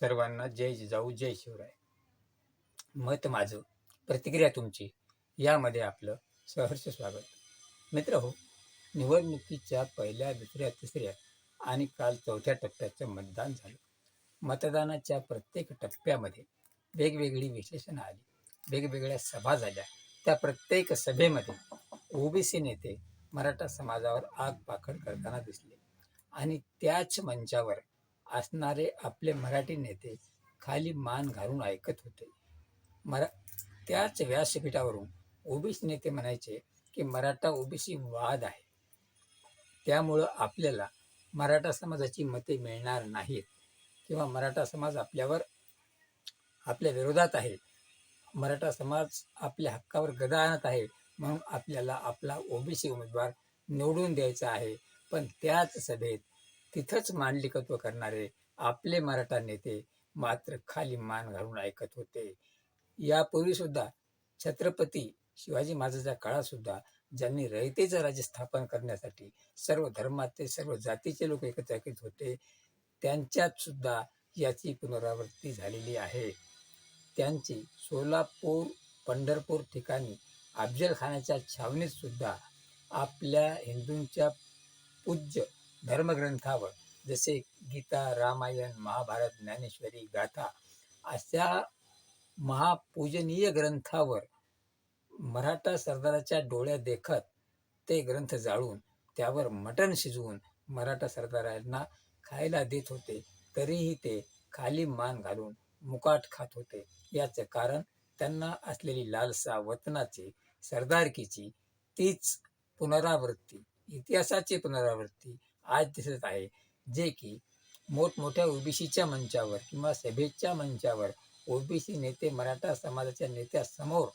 सर्वांना जय जिजाऊ जय शिवराय. मत माझं प्रतिक्रिया तुमची यामध्ये आपलं सहर्ष स्वागत. मित्र हो निवडणुकीच्या पहिल्या दुसऱ्या तिसऱ्या आणि काल चौथ्या टप्प्याचं मतदान झालं. मतदानाच्या प्रत्येक टप्प्यामध्ये वेगवेगळी विश्लेषणं आली. वेगवेगळ्या सभा झाल्या. त्या प्रत्येक सभेमध्ये ओबीसी नेते मराठा समाजावर आग पाखड करताना दिसले. आणि त्याच मंचावर असणारे आपले मराठी नेते खाली मान घालून ऐकत होते. मरा त्याच व्यासपीठावरून ओबीसी नेते म्हणायचे की मराठा ओबीसी वाद आहे. त्यामुळं आपल्याला मराठा समाजाची मते मिळणार नाहीत किंवा मराठा समाज आपल्यावर आपल्या विरोधात आहे. मराठा समाज आपल्या हक्कावर गदा आणत आहे म्हणून आपल्याला आपला ओबीसी उमेदवार निवडून द्यायचा आहे. पण त्याच सभेत तिथंच मांडलिकत्व करणारे आपले मराठा नेते मात्र खाली मान घालून ऐकत होते. यापूर्वी सुद्धा छत्रपती शिवाजी महाराजांच्या काळात सुद्धा ज्यांनी रयतेचं राज्य स्थापन करण्यासाठी सर्व धर्माचे सर्व जातीचे लोक एकत्रित होते त्यांच्यात सुद्धा याची पुनरावृत्ती झालेली आहे. त्यांची सोलापूर पंढरपूर ठिकाणी अफजल खानाच्या छावणीत सुद्धा आपल्या हिंदूंच्या पूज्य धर्मग्रंथावर जसे गीता रामायण महाभारत ज्ञानेश्वरी गाथा अशा महापूजनीय ग्रंथावर मराठा सरदाराच्या डोळ्या देखत ते ग्रंथ जाळून त्यावर मटण शिजवून मराठा सरदारांना खायला देत होते. तरीही ते खाली मान घालून मुकाट खात होते. याचं कारण त्यांना असलेली लालसा वतनाची सरदारकीची तीच पुनरावृत्ती इतिहासाची पुनरावृत्ती आज दिसत आहे जे की मोठमोठ्या ओबीसीच्या मंचावर किंवा सभेच्या मंचावर ओबीसी नेते मराठा समाजाच्या नेत्यासमोर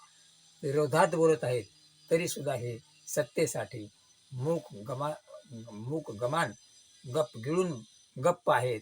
विरोधात बोलत आहेत तरीसुद्धा हे सत्तेसाठी मूक गमा मूक गमान गप गिळून गप्प आहेत.